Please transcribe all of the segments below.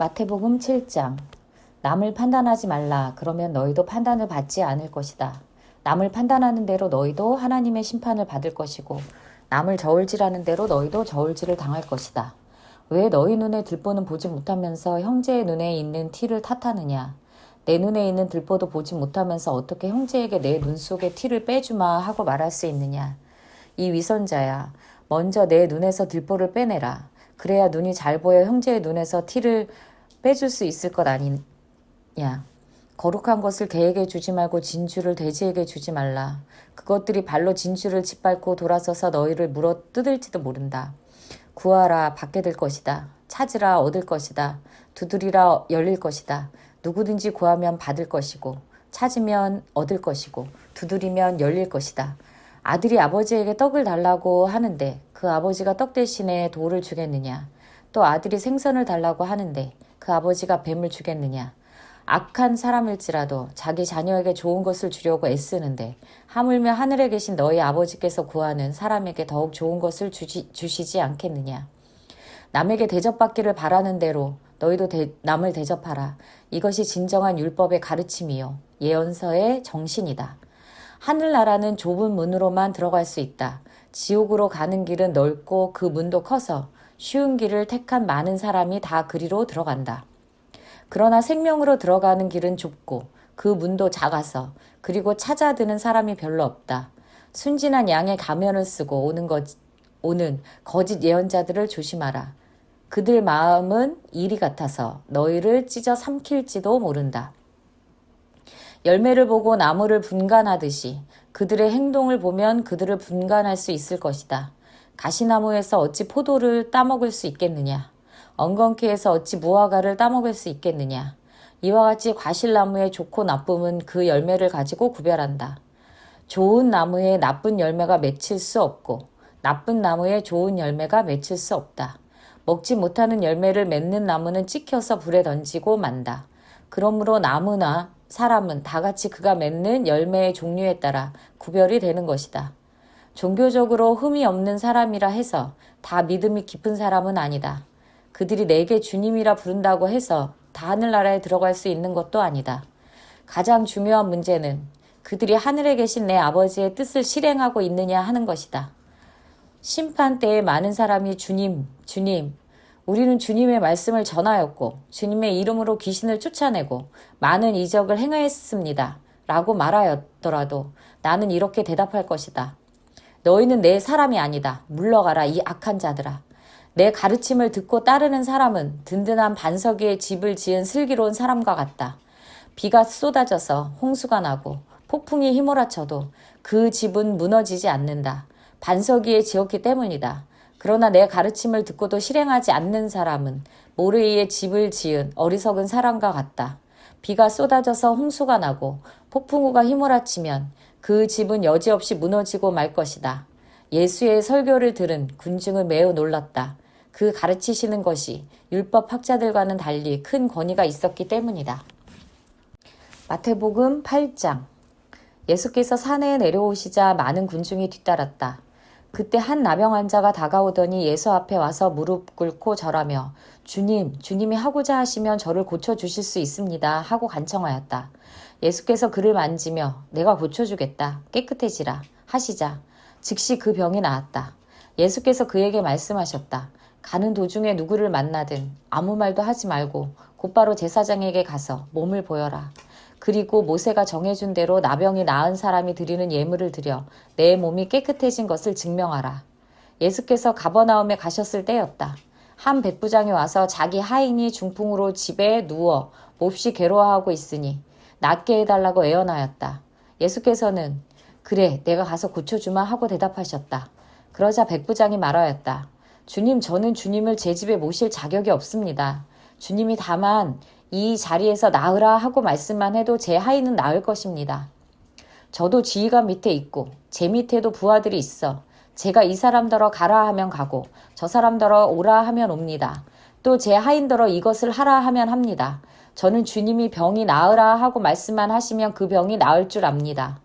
마태복음 7장 남을 판단하지 말라 그러면 너희도 판단을 받지 않을 것이다. 남을 판단하는 대로 너희도 하나님의 심판을 받을 것이고 남을 저울질하는 대로 너희도 저울질을 당할 것이다. 왜 너희 눈에 들보는 보지 못하면서 형제의 눈에 있는 티를 탓하느냐? 내 눈에 있는 들보도 보지 못하면서 어떻게 형제에게 내 눈 속의 티를 빼주마 하고 말할 수 있느냐? 이 위선자야, 먼저 내 눈에서 들보를 빼내라. 그래야 눈이 잘 보여 형제의 눈에서 티를 빼줄 수 있을 것 아니냐. 거룩한 것을 개에게 주지 말고 진주를 돼지에게 주지 말라. 그것들이 발로 진주를 짓밟고 돌아서서 너희를 물어 뜯을지도 모른다. 구하라 받게 될 것이다. 찾으라 얻을 것이다. 두드리라 열릴 것이다. 누구든지 구하면 받을 것이고 찾으면 얻을 것이고 두드리면 열릴 것이다. 아들이 아버지에게 떡을 달라고 하는데 그 아버지가 떡 대신에 돌을 주겠느냐? 또 아들이 생선을 달라고 하는데 그 아버지가 뱀을 주겠느냐? 악한 사람일지라도 자기 자녀에게 좋은 것을 주려고 애쓰는데 하물며 하늘에 계신 너희 아버지께서 구하는 사람에게 더욱 좋은 것을 주시, 주시지 않겠느냐? 남에게 대접받기를 바라는 대로 너희도 대, 남을 대접하라. 이것이 진정한 율법의 가르침이요 예언서의 정신이다. 하늘나라는 좁은 문으로만 들어갈 수 있다. 지옥으로 가는 길은 넓고 그 문도 커서 쉬운 길을 택한 많은 사람이 다 그리로 들어간다. 그러나 생명으로 들어가는 길은 좁고 그 문도 작아서 그리고 찾아드는 사람이 별로 없다. 순진한 양의 가면을 쓰고 오는 것, 오는 거짓 예언자들을 조심하라. 그들 마음은 이리 같아서 너희를 찢어 삼킬지도 모른다. 열매를 보고 나무를 분간하듯이 그들의 행동을 보면 그들을 분간할 수 있을 것이다. 가시나무에서 어찌 포도를 따먹을 수 있겠느냐? 엉겅퀴에서 어찌 무화과를 따먹을 수 있겠느냐? 이와 같이 과실나무의 좋고 나쁨은 그 열매를 가지고 구별한다. 좋은 나무에 나쁜 열매가 맺힐 수 없고 나쁜 나무에 좋은 열매가 맺힐 수 없다. 먹지 못하는 열매를 맺는 나무는 찍혀서 불에 던지고 만다. 그러므로 나무나 사람은 다 같이 그가 맺는 열매의 종류에 따라 구별이 되는 것이다. 종교적으로 흠이 없는 사람이라 해서 다 믿음이 깊은 사람은 아니다. 그들이 내게 주님이라 부른다고 해서 다 하늘나라에 들어갈 수 있는 것도 아니다. 가장 중요한 문제는 그들이 하늘에 계신 내 아버지의 뜻을 실행하고 있느냐 하는 것이다. 심판 때에 많은 사람이 주님, 주님, 우리는 주님의 말씀을 전하였고 주님의 이름으로 귀신을 쫓아내고 많은 이적을 행하였습니다. 라고 말하였더라도 나는 이렇게 대답할 것이다. 너희는 내 사람이 아니다. 물러가라 이 악한 자들아. 내 가르침을 듣고 따르는 사람은 든든한 반석 위에 집을 지은 슬기로운 사람과 같다. 비가 쏟아져서 홍수가 나고 폭풍이 휘몰아쳐도 그 집은 무너지지 않는다. 반석 위에 지었기 때문이다. 그러나 내 가르침을 듣고도 실행하지 않는 사람은 모래 위에 집을 지은 어리석은 사람과 같다. 비가 쏟아져서 홍수가 나고 폭풍우가 휘몰아치면 그 집은 여지없이 무너지고 말 것이다. 예수의 설교를 들은 군중은 매우 놀랐다. 그 가르치시는 것이 율법 학자들과는 달리 큰 권위가 있었기 때문이다. 마태복음 8장 예수께서 산에 내려오시자 많은 군중이 뒤따랐다. 그때 한 나병 환자가 다가오더니 예수 앞에 와서 무릎 꿇고 절하며 주님, 주님이 하고자 하시면 저를 고쳐 주실 수 있습니다. 하고 간청하였다. 예수께서 그를 만지며 내가 고쳐 주겠다. 깨끗해지라. 하시자. 즉시 그 병이 나았다. 예수께서 그에게 말씀하셨다. 가는 도중에 누구를 만나든 아무 말도 하지 말고 곧바로 제사장에게 가서 몸을 보여라. 그리고 모세가 정해준 대로 나병이 나은 사람이 드리는 예물을 드려 내 몸이 깨끗해진 것을 증명하라. 예수께서 가버나움에 가셨을 때였다. 한 백부장이 와서 자기 하인이 중풍으로 집에 누워 몹시 괴로워하고 있으니 낫게 해달라고 애원하였다. 예수께서는 그래 내가 가서 고쳐주마 하고 대답하셨다. 그러자 백부장이 말하였다. 주님 저는 주님을 제 집에 모실 자격이 없습니다. 주님이 다만 이 자리에서 나으라 하고 말씀만 해도 제 하인은 나을 것입니다. 저도 지휘관 밑에 있고 제 밑에도 부하들이 있어 제가 이 사람더러 가라 하면 가고 저 사람더러 오라 하면 옵니다. 또 제 하인더러 이것을 하라 하면 합니다. 저는 주님이 병이 나으라 하고 말씀만 하시면 그 병이 나을 줄 압니다.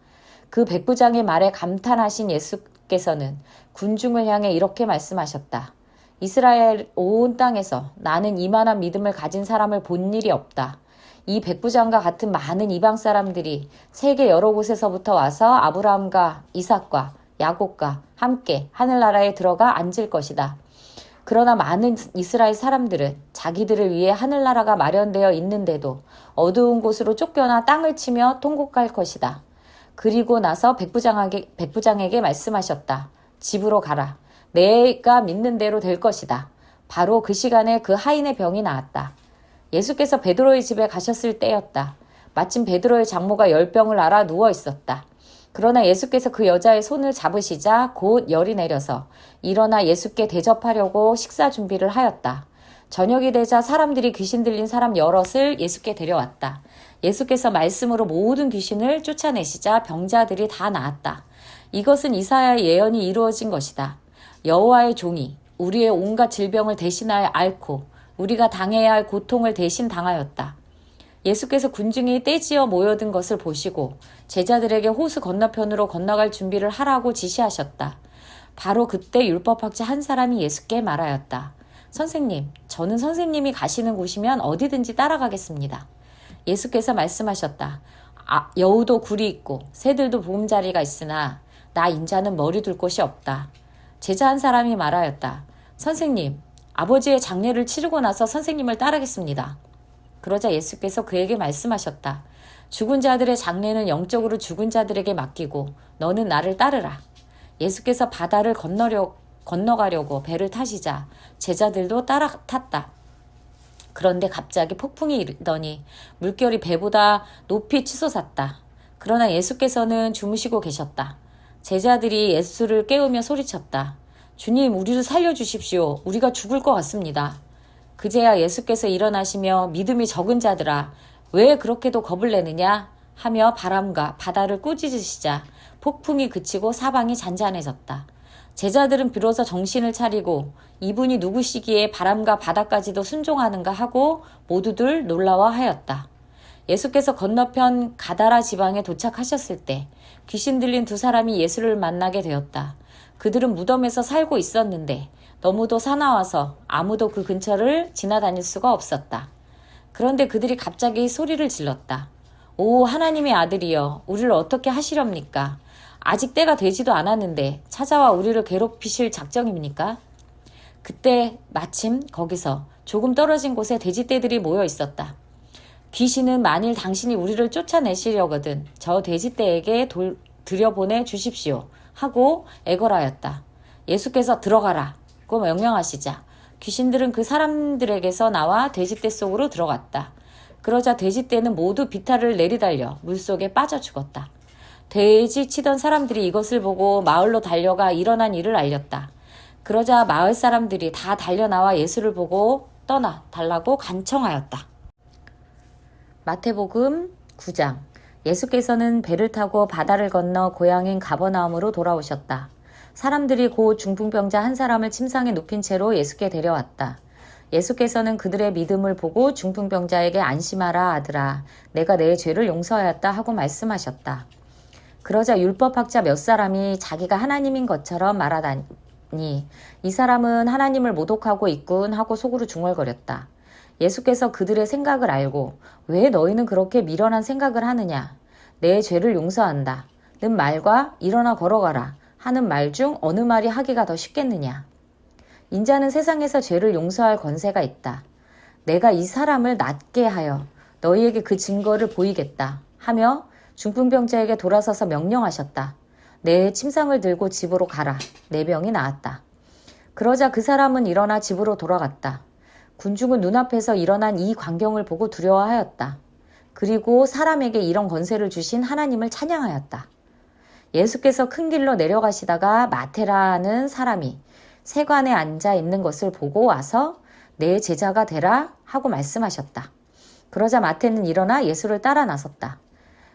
그 백부장의 말에 감탄하신 예수께서는 군중을 향해 이렇게 말씀하셨다. 이스라엘 온 땅에서 나는 이만한 믿음을 가진 사람을 본 일이 없다. 이 백부장과 같은 많은 이방 사람들이 세계 여러 곳에서부터 와서 아브라함과 이삭과 야곱과 함께 하늘나라에 들어가 앉을 것이다. 그러나 많은 이스라엘 사람들은 자기들을 위해 하늘나라가 마련되어 있는데도 어두운 곳으로 쫓겨나 땅을 치며 통곡할 것이다. 그리고 나서 백부장에게, 백부장에게 말씀하셨다. 집으로 가라. 내가 믿는 대로 될 것이다. 바로 그 시간에 그 하인의 병이 나았다. 예수께서 베드로의 집에 가셨을 때였다. 마침 베드로의 장모가 열병을 앓아 누워 있었다. 그러나 예수께서 그 여자의 손을 잡으시자 곧 열이 내려서 일어나 예수께 대접하려고 식사 준비를 하였다. 저녁이 되자 사람들이 귀신 들린 사람 여럿을 예수께 데려왔다. 예수께서 말씀으로 모든 귀신을 쫓아내시자 병자들이 다 나았다. 이것은 이사야의 예언이 이루어진 것이다. 여호와의 종이 우리의 온갖 질병을 대신하여 앓고 우리가 당해야 할 고통을 대신 당하였다. 예수께서 군중이 떼지어 모여든 것을 보시고 제자들에게 호수 건너편으로 건너갈 준비를 하라고 지시하셨다. 바로 그때 율법학자 한 사람이 예수께 말하였다. 선생님, 저는 선생님이 가시는 곳이면 어디든지 따라가겠습니다. 예수께서 말씀하셨다. 아, 여우도 굴이 있고 새들도 보금자리가 있으나 나 인자는 머리 둘 곳이 없다. 제자 한 사람이 말하였다. 선생님, 아버지의 장례를 치르고 나서 선생님을 따르겠습니다. 그러자 예수께서 그에게 말씀하셨다. 죽은 자들의 장례는 영적으로 죽은 자들에게 맡기고 너는 나를 따르라. 예수께서 바다를 건너려, 건너가려고 배를 타시자 제자들도 따라 탔다. 그런데 갑자기 폭풍이 일더니 물결이 배보다 높이 치솟았다. 그러나 예수께서는 주무시고 계셨다. 제자들이 예수를 깨우며 소리쳤다. 주님, 우리를 살려주십시오. 우리가 죽을 것 같습니다. 그제야 예수께서 일어나시며 믿음이 적은 자들아, 왜 그렇게도 겁을 내느냐? 하며 바람과 바다를 꾸짖으시자 폭풍이 그치고 사방이 잔잔해졌다. 제자들은 비로소 정신을 차리고 이분이 누구시기에 바람과 바다까지도 순종하는가 하고 모두들 놀라워 하였다. 예수께서 건너편 가다라 지방에 도착하셨을 때 귀신 들린 두 사람이 예수를 만나게 되었다. 그들은 무덤에서 살고 있었는데 너무도 사나워서 아무도 그 근처를 지나다닐 수가 없었다. 그런데 그들이 갑자기 소리를 질렀다. 오 하나님의 아들이여 우리를 어떻게 하시렵니까? 아직 때가 되지도 않았는데 찾아와 우리를 괴롭히실 작정입니까? 그때 마침 거기서 조금 떨어진 곳에 돼지떼들이 모여 있었다. 귀신은 만일 당신이 우리를 쫓아내시려거든 저 돼지떼에게 돌, 들여보내 주십시오 하고 애걸하였다. 예수께서 들어가라 고 명령하시자 귀신들은 그 사람들에게서 나와 돼지떼 속으로 들어갔다. 그러자 돼지떼는 모두 비탈을 내리달려 물속에 빠져 죽었다. 돼지 치던 사람들이 이것을 보고 마을로 달려가 일어난 일을 알렸다. 그러자 마을 사람들이 다 달려나와 예수를 보고 떠나 달라고 간청하였다. 마태복음 9장 예수께서는 배를 타고 바다를 건너 고향인 가버나움으로 돌아오셨다. 사람들이 곧 중풍병자 한 사람을 침상에 눕힌 채로 예수께 데려왔다. 예수께서는 그들의 믿음을 보고 중풍병자에게 안심하라 아들아 내가 내 죄를 용서하였다 하고 말씀하셨다. 그러자 율법학자 몇 사람이 자기가 하나님인 것처럼 말하다니 이 사람은 하나님을 모독하고 있군 하고 속으로 중얼거렸다. 예수께서 그들의 생각을 알고 왜 너희는 그렇게 미련한 생각을 하느냐? 내 죄를 용서한다. 는 말과 일어나 걸어가라 하는 말 중 어느 말이 하기가 더 쉽겠느냐? 인자는 세상에서 죄를 용서할 권세가 있다. 내가 이 사람을 낫게 하여 너희에게 그 증거를 보이겠다 하며 중풍병자에게 돌아서서 명령하셨다. 내 침상을 들고 집으로 가라. 내 병이 나았다. 그러자 그 사람은 일어나 집으로 돌아갔다. 군중은 눈앞에서 일어난 이 광경을 보고 두려워하였다. 그리고 사람에게 이런 권세를 주신 하나님을 찬양하였다. 예수께서 큰 길로 내려가시다가 마테라는 사람이 세관에 앉아 있는 것을 보고 와서 내 제자가 되라 하고 말씀하셨다. 그러자 마태는 일어나 예수를 따라 나섰다.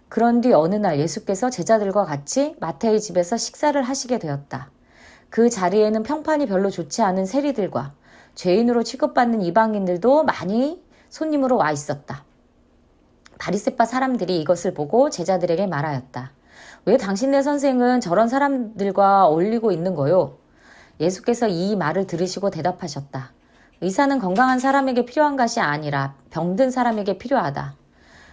그런 뒤 어느 날 예수께서 제자들과 같이 마태의 집에서 식사를 하시게 되었다. 그 자리에는 평판이 별로 좋지 않은 세리들과 죄인으로 취급받는 이방인들도 많이 손님으로 와 있었다. 바리세파 사람들이 이것을 보고 제자들에게 말하였다. 왜 당신네 선생은 저런 사람들과 어울리고 있는 거요? 예수께서 이 말을 들으시고 대답하셨다. 의사는 건강한 사람에게 필요한 것이 아니라 병든 사람에게 필요하다.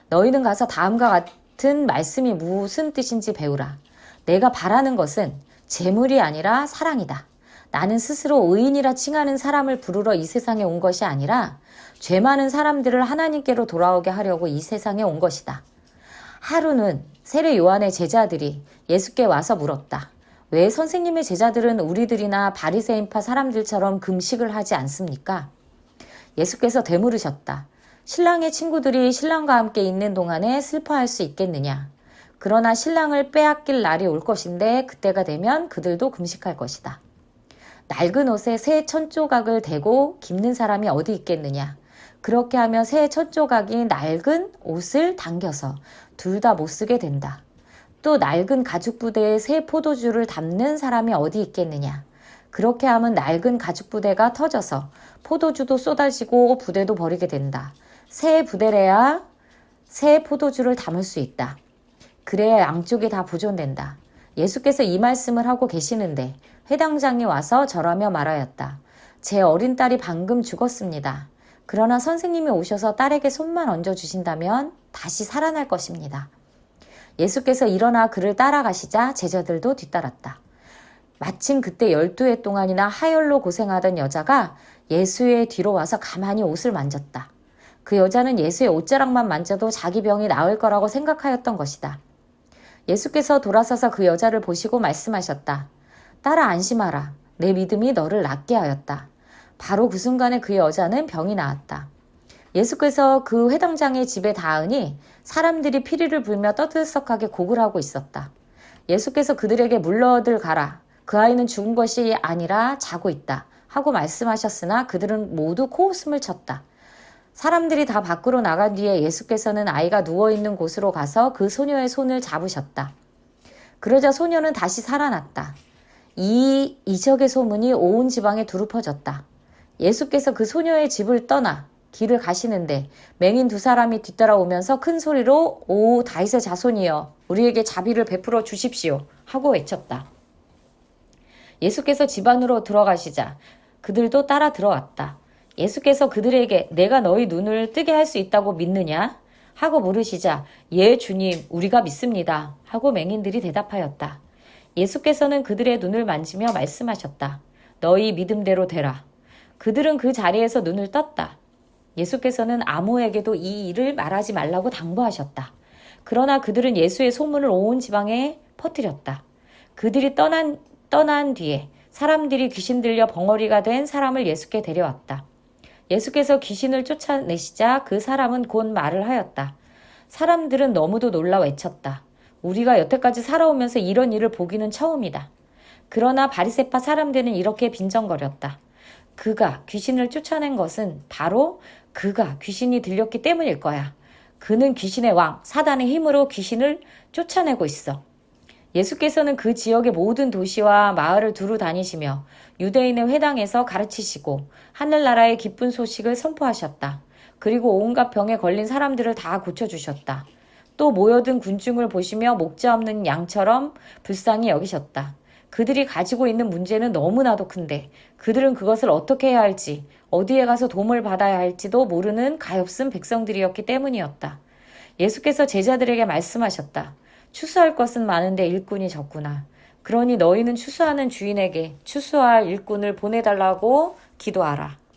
너희는 가서 다음과 같은 말씀이 무슨 뜻인지 배우라. 내가 바라는 것은 재물이 아니라 사랑이다. 나는 스스로 의인이라 칭하는 사람을 부르러 이 세상에 온 것이 아니라 죄 많은 사람들을 하나님께로 돌아오게 하려고 이 세상에 온 것이다. 하루는 세례 요한의 제자들이 예수께 와서 물었다. 왜 선생님의 제자들은 우리들이나 바리새인파 사람들처럼 금식을 하지 않습니까? 예수께서 되물으셨다. 신랑의 친구들이 신랑과 함께 있는 동안에 슬퍼할 수 있겠느냐? 그러나 신랑을 빼앗길 날이 올 것인데 그때가 되면 그들도 금식할 것이다. 낡은 옷에 새 천조각을 대고 깁는 사람이 어디 있겠느냐? 그렇게 하면 새 천조각이 낡은 옷을 당겨서 둘 다 못 쓰게 된다. 또 낡은 가죽 부대에 새 포도주를 담는 사람이 어디 있겠느냐? 그렇게 하면 낡은 가죽 부대가 터져서 포도주도 쏟아지고 부대도 버리게 된다. 새 부대래야 새 포도주를 담을 수 있다. 그래야 양쪽이 다 보존된다. 예수께서 이 말씀을 하고 계시는데 회당장이 와서 절하며 말하였다. 제 어린 딸이 방금 죽었습니다. 그러나 선생님이 오셔서 딸에게 손만 얹어 주신다면 다시 살아날 것입니다. 예수께서 일어나 그를 따라가시자 제자들도 뒤따랐다. 마침 그때 열두 해 동안이나 하열로 고생하던 여자가 예수의 뒤로 와서 가만히 옷을 만졌다. 그 여자는 예수의 옷자락만 만져도 자기 병이 나을 거라고 생각하였던 것이다. 예수께서 돌아서서 그 여자를 보시고 말씀하셨다. 딸아 안심하라. 내 믿음이 너를 낫게 하였다. 바로 그 순간에 그 여자는 병이 나았다. 예수께서 그 회당장의 집에 닿으니 사람들이 피리를 불며 떠들썩하게 곡을 하고 있었다. 예수께서 그들에게 물러들 가라. 그 아이는 죽은 것이 아니라 자고 있다. 하고 말씀하셨으나 그들은 모두 코웃음을 쳤다. 사람들이 다 밖으로 나간 뒤에 예수께서는 아이가 누워있는 곳으로 가서 그 소녀의 손을 잡으셨다. 그러자 소녀는 다시 살아났다. 이 이적의 소문이 온 지방에 두루 퍼졌다. 예수께서 그 소녀의 집을 떠나 길을 가시는데 맹인 두 사람이 뒤따라오면서 큰 소리로 오 다윗의 자손이여 우리에게 자비를 베풀어 주십시오 하고 외쳤다. 예수께서 집 안으로 들어가시자 그들도 따라 들어왔다. 예수께서 그들에게 내가 너희 눈을 뜨게 할 수 있다고 믿느냐? 하고 물으시자 예 주님 우리가 믿습니다 하고 맹인들이 대답하였다. 예수께서는 그들의 눈을 만지며 말씀하셨다. 너희 믿음대로 되라. 그들은 그 자리에서 눈을 떴다. 예수께서는 아무에게도 이 일을 말하지 말라고 당부하셨다. 그러나 그들은 예수의 소문을 온 지방에 퍼뜨렸다. 그들이 떠난, 떠난 뒤에 사람들이 귀신 들려 벙어리가 된 사람을 예수께 데려왔다. 예수께서 귀신을 쫓아내시자 그 사람은 곧 말을 하였다. 사람들은 너무도 놀라 외쳤다. 우리가 여태까지 살아오면서 이런 일을 보기는 처음이다. 그러나 바리세파 사람들은 이렇게 빈정거렸다. 그가 귀신을 쫓아낸 것은 바로 그가 귀신이 들렸기 때문일 거야. 그는 귀신의 왕, 사단의 힘으로 귀신을 쫓아내고 있어. 예수께서는 그 지역의 모든 도시와 마을을 두루 다니시며 유대인의 회당에서 가르치시고 하늘나라의 기쁜 소식을 선포하셨다. 그리고 온갖 병에 걸린 사람들을 다 고쳐주셨다. 또 모여든 군중을 보시며 목자 없는 양처럼 불쌍히 여기셨다. 그들이 가지고 있는 문제는 너무나도 큰데 그들은 그것을 어떻게 해야 할지 어디에 가서 도움을 받아야 할지도 모르는 가엾은 백성들이었기 때문이었다. 예수께서 제자들에게 말씀하셨다. 추수할 것은 많은데 일꾼이 적구나. 그러니 너희는 추수하는 주인에게 추수할 일꾼을 보내달라고 기도하라.